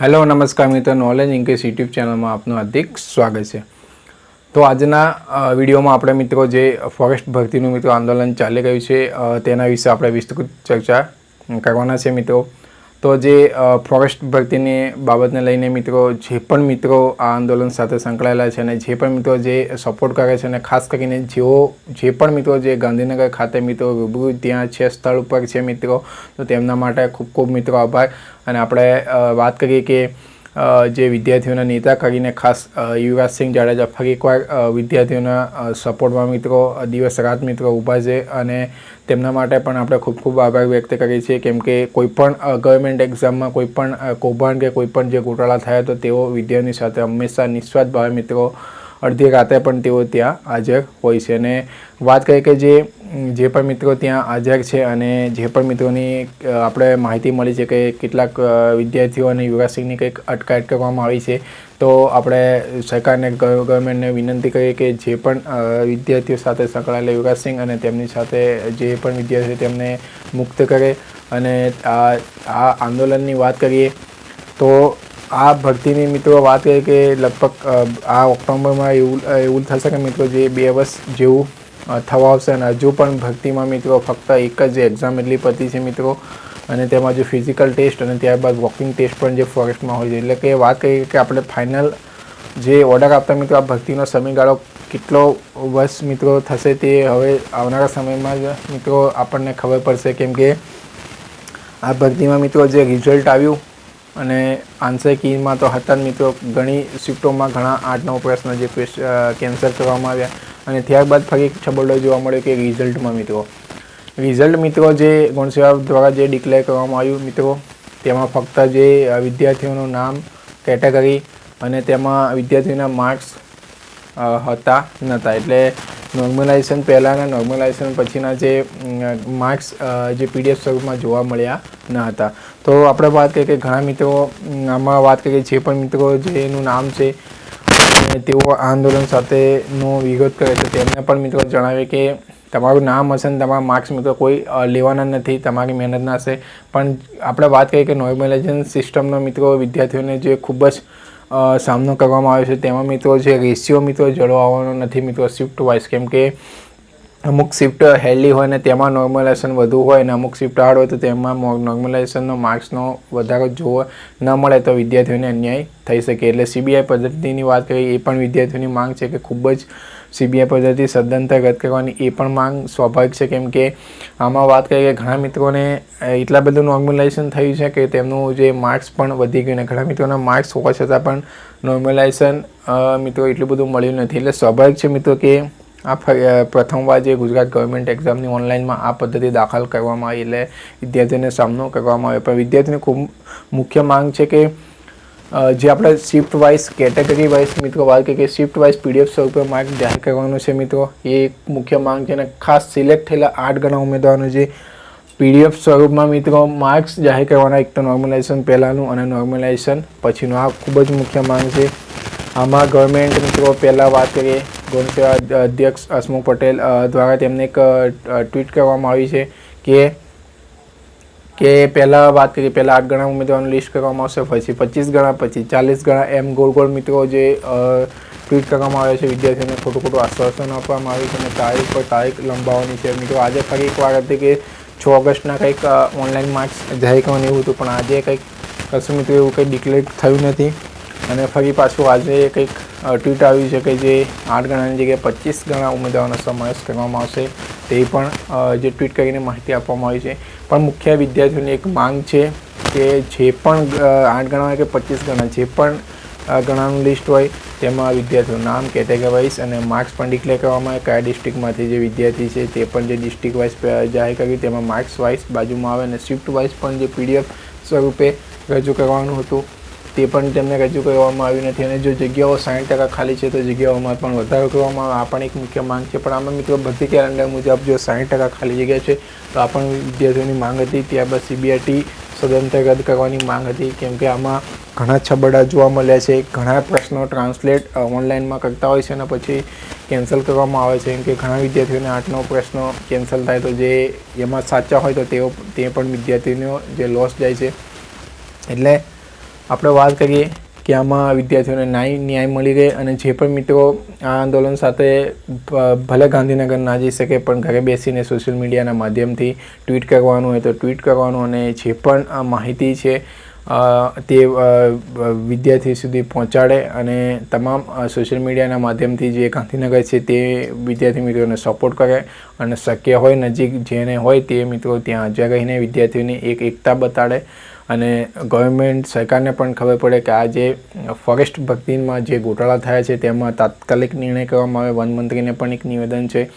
Hello નમસ્કાર મિત્રો. Knowledge increase YouTube ચેનલમાં આપનું હાર્દિક સ્વાગત છે. તો આજના વિડીયોમાં આપણે મિત્રો જે ફોરેસ્ટ ભરતીનું મિત્રો આંદોલન ચાલી રહ્યું છે તેના વિશે આપણે વિસ્તૃત ચર્ચા કરવાના છે મિત્રો. તો જે ફોરેસ્ટ ભરતીની બાબતને લઈને મિત્રો જે પણ મિત્રો આ આંદોલન સાથે સંકળાયેલા છે અને જે પણ મિત્રો જે સપોર્ટ કરે છે અને ખાસ કરીને જેઓ, જે પણ મિત્રો જે ગાંધીનગર ખાતે મિત્રો રૂબરૂ ત્યાં છે, સ્થળ ઉપર છે મિત્રો, તો તેમના માટે ખૂબ ખૂબ મિત્રો આભાર. અને આપણે વાત કરીએ કે જે વિદ્યાર્થીઓના નેતા કરીને ખાસ યુવરાજ યુવરાજસિંહ જાડેજા ફરી એકવાર વિદ્યાર્થીઓના સપોર્ટમાં મિત્રો દિવસ રાત મિત્રો ઊભા છે અને તેમના માટે પણ આપણે ખૂબ ખૂબ આભાર વ્યક્ત કરીએ છીએ. કેમ કે કોઈપણ ગવર્મેન્ટ એક્ઝામમાં કોઈપણ કૌભાંડ કે કોઈપણ જે ગોટાળા થયા તો તેઓ વિદ્યાર્થીની સાથે હંમેશા નિસ્વાર્થ ભાવે મિત્રો અડધી રાતે પણ તેઓ ત્યાં હાજર હોય છે. અને વાત કરીએ કે જે જે પણ મિત્રો ત્યાં હાજર છે અને જે પણ મિત્રોની આપણે માહિતી મળી છે કે કેટલાક વિદ્યાર્થીઓ અને યુવાસિંહની કંઈક અટકાયત કરવામાં આવી છે, તો આપણે સરકારને ગવર્મેન્ટને વિનંતી કરીએ કે જે પણ વિદ્યાર્થીઓ સાથે સંકળાયેલા યુવરાજસિંહ અને તેમની સાથે જે પણ વિદ્યાર્થીઓ તેમને મુક્ત કરે અને આ આ આંદોલનની વાત કરીએ, તો આ ભરતીની મિત્રો વાત કરીએ કે લગભગ આ ઓક્ટોબરમાં એવું એવું થશે કે મિત્રો જે બે વર્ષ જેવું થવા આવશે અને હજુ પણ ભરતીમાં મિત્રો ફક્ત એક જ એક્ઝામ એટલી પતી છે મિત્રો. અને તેમાં જો ફિઝિકલ ટેસ્ટ અને ત્યારબાદ વોકિંગ ટેસ્ટ પણ જે ફોરેસ્ટમાં હોય છે. એટલે કે વાત કરીએ કે આપણે ફાઇનલ જે ઓર્ડર આપતા મિત્રો, આ ભરતીનો સમયગાળો કેટલો વર્ષ મિત્રો થશે તે હવે આવનારા સમયમાં જ મિત્રો આપણને ખબર પડશે. કેમ કે આ ભરતીમાં મિત્રો જે રિઝલ્ટ આવ્યું અને આન્સર કીમાં તો હતા મિત્રો. ઘણી શિફ્ટોમાં ઘણા આઠ નવ પ્રશ્ન જે કેન્સલ કરવામાં આવ્યા. અને ત્યારબાદ ફરી એક છબરડો જોવા મળ્યો કે રિઝલ્ટમાં, મિત્રો. રિઝલ્ટ, મિત્રો, જે ગુણસેવા દ્વારા જે ડિક્લેર કરવામાં આવ્યું, મિત્રો, તેમાં ફક્ત જે વિદ્યાર્થીઓનું નામ કેટેગરી અને તેમાં વિદ્યાર્થીઓના માર્ક્સ હતા નહોતા એટલે નોર્મલાઇઝેશન પહેલાંના નોર્મલાઇઝેશન પછીના જે માર્ક્સ જે પીડીએફ સ્વરૂપમાં જોવા મળ્યા ન હતા. તો આપણે વાત કરીએ કે ઘણા મિત્રો આમાં વાત કરીએ જે પણ મિત્રો જેનું નામ છે તેઓ આંદોલન સાથેનો વિરોધ કરે છે. તેમને પણ મિત્રો જણાવે કે તમારું નામ હશે ને તમારા માર્ક્સ મિત્રો કોઈ લેવાના નથી, તમારી મહેનતના હશે. પણ આપણે વાત કરીએ કે નોર્મલાઇઝેશન સિસ્ટમનો મિત્રો વિદ્યાર્થીઓને જે ખૂબ જ સામનો કરવામાં આવ્યો છે, તેમાં મિત્રો જે રેશિયો મિત્રો જળવાવાનો નથી મિત્રો શિફ્ટ વાઇઝ કેમ કે અમુક શિફ્ટ હેલી હોય ને તેમાં નોર્મલાઇઝેશન વધુ હોય અને અમુક શિફ્ટ હાર્ડ હોય તો તેમાં નોર્મલાઇઝેશનનો માર્ક્સનો વધારો જોવા ન મળે તો વિદ્યાર્થીઓને અન્યાય થઈ શકે. એટલે સીબીઆઈ પદ્ધતિની વાત કરીએ, એ પણ વિદ્યાર્થીઓની માંગ છે કે ખૂબ જ સીબીઆઈ પદ્ધતિ સદંતર રદ કરવાની. એ પણ માંગ સ્વાભાવિક છે, કેમ કે આમાં વાત કરીએ કે ઘણા મિત્રોને એટલા બધું નોર્મલાઇઝેશન થયું છે કે તેમનું જે માર્ક્સ પણ વધી ગયું ને ઘણા મિત્રોના માર્ક્સ હોવા છતાં પણ નોર્મલાઇઝેશન મિત્રો એટલું બધું મળ્યું નથી. એટલે સ્વાભાવિક છે મિત્રો કે આ પ્રથમવાર જે ગુજરાત ગવર્મેન્ટ એક્ઝામની ઓનલાઈનમાં આ પદ્ધતિ દાખલ કરવામાં આવી એટલે વિદ્યાર્થીઓને સામનો કરવામાં આવ્યો. પણ વિદ્યાર્થીની ખૂબ મુખ્ય માંગ છે કે જે આપણે શિફ્ટ વાઇઝ કેટેગરી વાઇઝ મિત્રો વાત કરીએ કે શિફ્ટ વાઇઝ પીડીએફ સ્વરૂપે માર્ક જાહેર કરવાનું છે મિત્રો. એ એક મુખ્ય માંગ છે અને ખાસ સિલેક્ટ થયેલા આઠ ગણા ઉમેદવારોનું જે પીડીએફ સ્વરૂપમાં મિત્રો માર્ક્સ જાહેર કરવાના એક તો નોર્મલાઇઝેશન પહેલાંનું અને નોર્મલાઇઝેશન પછીનું. આ ખૂબ જ મુખ્ય માંગ છે. આમાં ગવર્મેન્ટ મિત્રો પહેલાં વાત કરીએ ગૌણસેવા અધ્યક્ષ હસમુખ પટેલ દ્વારા તેમને એક ટ્વીટ કરવામાં આવી છે કે કે પહેલાં વાત કરીએ, પહેલાં આઠ ગણા ઉમેદવારનું લિસ્ટ કરવામાં આવશે, પછી પચીસ ગણા, પછી ચાલીસ ગણા એમ ગોળ ગોળ મિત્રો જે ટ્વીટ કરવામાં આવે છે, વિદ્યાર્થીઓને ખોટું ખોટું આશ્વાસન આપવામાં આવ્યું છે અને તારીખ પર તારીખ લંબાવવાની છે. મિત્રો, આજે ફરી એક વાર હતી કે છ ઓગસ્ટના કંઈક ઓનલાઈન માર્ક્સ જાહેર કરવાનું એવું હતું, પણ આજે કંઈક, કશું મિત્રો એવું કંઈ ડિક્લેર થયું નથી અને ફરી પાછું આજે કંઈક ટ્વીટ આવ્યું છે કે જે આઠ ગણાની જગ્યાએ પચીસ ગણા ઉમેદવારોનો સમાવેશ કરવામાં આવશે તે પણ જે ટ્વીટ કરીને માહિતી આપવામાં આવી છે. પણ મુખ્ય વિદ્યાર્થીઓની એક માંગ છે કે જે પણ આઠ ગણા કે પચીસ ગણા, જે પણ ગણાનું લિસ્ટ હોય તેમાં વિદ્યાર્થીનું નામ કેટેગરી વાઇઝ અને માર્ક્સ પણ ડિક્લેર કરવામાં આવે. કયા ડિસ્ટ્રિક્ટમાંથી જે વિદ્યાર્થી છે તે પણ જે ડિસ્ટ્રિક્ટ વાઇઝ જાહેર કર્યું તેમાં માર્ક્સ વાઇઝ બાજુમાં આવે અને શિફ્ટ વાઇઝ પણ જે પીડીએફ સ્વરૂપે રજૂ કરવાનું હતું. તે પણ તેમને રજૂ કરવામાં આવ્યું નથી અને જો જગ્યાઓ સાઠ ટકા ખાલી છે તો જગ્યાઓમાં પણ વધારો કરવામાં આવે આ પણ એક મુખ્ય માંગ છે. પણ આમાં મિત્રો ભરતી કેલેન્ડર મુજબ જો સાઠ ટકા ખાલી જગ્યા છે તો આ પણ વિદ્યાર્થીઓની માંગ હતી. ત્યારબાદ સીબીઆઈટી સ્વતંત્ર રદ કરવાની માંગ હતી. કેમ કે આમાં ઘણા છબડા જોવા મળ્યા છે. ઘણા પ્રશ્નો ટ્રાન્સલેટ ઓનલાઈનમાં કરતા હોય છે અને પછી કેન્સલ કરવામાં આવે છે. કે ઘણા વિદ્યાર્થીઓને આઠ નવ પ્રશ્નો કેન્સલ થાય તો જે એમાં સાચા હોય તો તેઓ, તે પણ વિદ્યાર્થીનો જે લોસ જાય છે. એટલે આપણે વાત કરીએ કે આમાં વિદ્યાર્થીઓને ન્યાય ન્યાય મળી રહે અને જે પણ મિત્રો આ આંદોલન સાથે ભલે ગાંધીનગર ના જઈ શકે, પણ ઘરે બેસીને સોશિયલ મીડિયાના માધ્યમથી ટ્વીટ કરવાનું હોય તો ટ્વીટ કરવાનું અને જે પણ આ માહિતી છે તે વિદ્યાર્થી સુધી પહોંચાડે અને તમામ સોશિયલ મીડિયાના માધ્યમથી જે ગાંધીનગર છે તે વિદ્યાર્થી મિત્રોને સપોર્ટ કરે અને શક્ય હોય નજીક જેને હોય તે મિત્રો ત્યાં હાજર રહીને વિદ્યાર્થીઓની એક એકતા બતાડે અને ગવર્મેન્ટ સરકારને પણ ખબર પડે કે આ જે ફોરેસ્ટ ભક્તિમાં જે ગોટાળા થયા છે, તેમાં તાત્કાલિક નિર્ણય કરવામાં આવે. વન મંત્રીને પણ એક નિવેદન છે.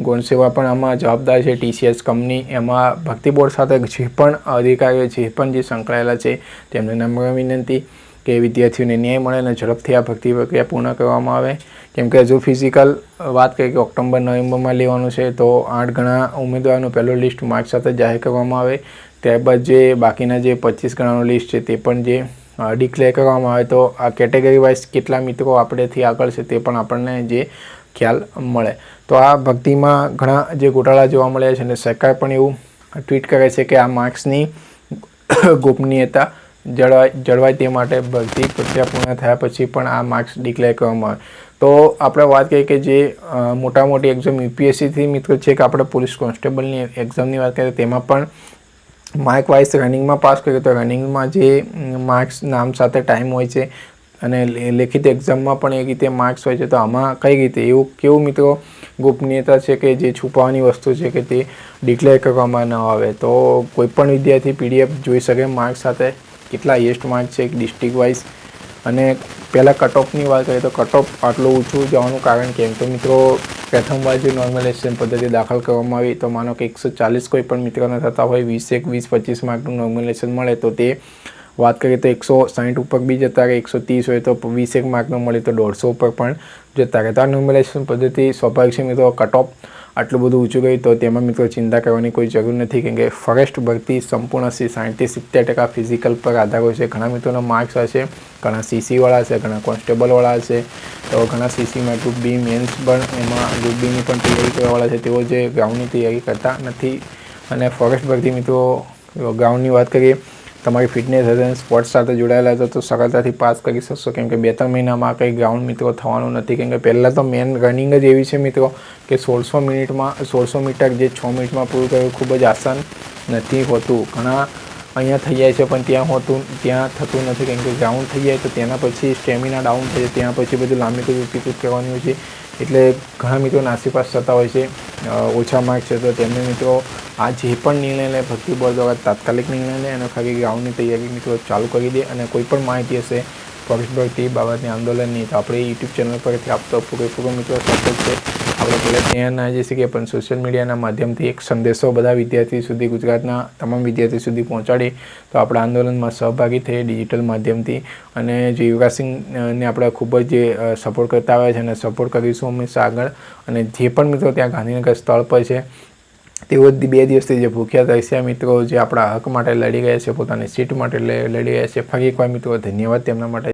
ગોણસેવા પણ આમાં જવાબદાર છે. ટીસીએસ કંપની એમાં ભક્તિ બોર્ડ સાથે જે પણ અધિકારીઓ જે પણ જે સંકળાયેલા છે, તેમને નમ્ર વિનંતી. કે વિદ્યાર્થીઓને ન્યાય મળે અને ઝડપથી આ ભક્તિ પ્રક્રિયા પૂર્ણ કરવામાં આવે. કેમ કે જો ફિઝિકલ વાત કરીએ કે ઓક્ટોબર, નવેમ્બરમાં લેવાનું છે, તો આઠ ગણા ઉમેદવારનો પહેલું લિસ્ટ માર્ચ સાથે જાહેર કરવામાં આવે. ત્યારબાદ જે બાકીના જે પચીસ ગણાનું લિસ્ટ છે, તે પણ જે ડિક્લેર કરવામાં આવે, તો આ કેટેગરી વાઇઝ કેટલા મિત્રો આપણેથી આગળ છે, તે પણ આપણને જે ખ્યાલ મળે. તો આ ભક્તિમાં ઘણા જે ગોટાળા જોવા મળ્યા છે, અને સરકાર પણ એવું ટ્વીટ કરે છે કે આ માર્ક્સની ગોપનીયતા જળવાય જળવાય તે માટે ભરતી પ્રક્રિયા પૂર્ણ થયા પછી પણ આ માર્ક્સ ડિક્લેર કરવામાં આવે. તો આપણે વાત કરીએ કે જે મોટા મોટી એક્ઝામ યુપીએસસીથી મિત્રો છે કે આપણે પોલીસ કોન્સ્ટેબલની એક્ઝામની વાત કરીએ તેમાં પણ માર્ક વાઇઝ રનિંગમાં પાસ કરીએ તો રનિંગમાં જે માર્ક્સ નામ સાથે ટાઈમ હોય છે અને લેખિત એક્ઝામમાં પણ એ રીતે માર્ક્સ હોય છે. તો આમાં કઈ રીતે? એવું કેવું મિત્રો ગોપનીયતા છે કે જે છુપાવવાની વસ્તુ છે કે તે ડિક્લેર કરવામાં ન આવે? તો કોઈપણ વિદ્યાર્થી પીડીએફ જોઈ શકે માર્ક્સ સાથે કેટલા હાઈએસ્ટ માર્ક છે ડિસ્ટ્રિક્ટ વાઇઝ. અને પહેલાં કટ ઓફની વાત કરીએ તો કટ ઓફ આટલું ઊંચું જવાનું કારણ કેમ? તો મિત્રો પ્રથમવાર જે નોર્મલાઇઝેશન પદ્ધતિ દાખલ કરવામાં આવી, તો માનો કે એકસો ચાલીસ કોઈ પણ મિત્રોને થતા હોય, વીસ એક, વીસ પચીસ માર્કનું નોર્મલાઇઝેશન મળે, તો તે વાત કરીએ તો એકસો સાઠ ઉપર બી જતા રહે, એકસો ત્રીસ હોય તો વીસ એક માર્કનું મળે, તો દોઢસો ઉપર પણ જતા રહે. તો આ નોર્મલાઇઝેશન પદ્ધતિ સ્વાભાવિક છે મિત્રો કટ ઓફ આટલું બધું ઊંચું ગયું તો તેમાં મિત્રો ચિંતા કરવાની કોઈ જરૂર નથી કેમ કે ફોરેસ્ટ ભરતી સંપૂર્ણ સી સાઠથી સિત્તેર ટકા ફિઝિકલ પર આધાર હોય છે. ઘણા મિત્રોના માર્ક્સ હશે ઘણા સીસીવાળા હશે ઘણા કોન્સ્ટેબલવાળા હશે તો ઘણા સીસીમાં ગ્રુપ બી મેન્સ પણ એમાં ગ્રુપ બીની પણ તૈયારી કરવાવાળા છે. તેઓ જે ગ્રાઉન્ડની તૈયારી કરતા નથી. અને ફોરેસ્ટ ભરતી મિત્રો ગ્રાઉન્ડની વાત કરીએ તમારી ફિટનેસ હશે સ્પોર્ટ્સ સાથે જોડાયેલા હતા તો સરળતાથી પાસ કરી શકશો. કેમ કે બે ત્રણ મહિનામાં કંઈ ગ્રાઉન્ડ મિત્રો થવાનું નથી. કેમ કે પહેલાં તો મેન રનિંગ જ એવી છે મિત્રો, કે સોળસો મિનિટમાં, સોળસો મીટર જે છ મિનિટમાં પૂરું કરવું ખૂબ જ આસાન નથી હોતું. ઘણા અહીંયા થઈ જાય છે, પણ ત્યાં હોતું, ત્યાં થતું નથી. કેમ કે ગ્રાઉન્ડ થઈ જાય તો તેના પછી સ્ટેમિના ડાઉન થઈ જાય. ત્યાં પછી બધું લાંબી કુદ ઊંચી કૂદ કરવાની હોય છે. એટલે ઘણા મિત્રો નાસીપાસ થતા હોય છે. ઓછા માર્ક્સ છે તો તેમને મિત્રો આ જે પણ નિર્ણય લે, ભરતી બોર્ડ દ્વારા તાત્કાલિક નિર્ણય લે અને ખાલી ગ્રાઉન્ડની તૈયારી મિત્રો ચાલુ કરી દે અને કોઈ પણ માહિતી હશે ફોરેસ્ટ ભરતી બાબતની આંદોલનની, તો આપણે યુટ્યુબ ચેનલ પરથી આપતો પૂરેપૂરો મિત્રો સપોર્ટ છે. આપણે પહેલાં ત્યાં ના જઈ શકીએ પણ સોશિયલ મીડિયાના માધ્યમથી એક સંદેશો બધા વિદ્યાર્થી સુધી ગુજરાતના તમામ વિદ્યાર્થી સુધી પહોંચાડી, તો આપણે આંદોલનમાં સહભાગી થઈએ ડિજિટલ માધ્યમથી. અને જે યુવરાજસિંહને આપણે ખૂબ જ જે સપોર્ટ કરતા આવ્યા છે અને સપોર્ટ કરીશું હંમેશા આગળ. અને જે પણ મિત્રો ત્યાં ગાંધીનગર સ્થળ પર છે, તેઓ જ બે દિવસથી જે ભૂખ્યા તરસ્યા મિત્રો, જે આપણા હક માટે લડી ગયા છે, પોતાની સીટ માટે લડી ગયા છે. ફરી એકવાર મિત્રો, ધન્યવાદ તેમના માટે.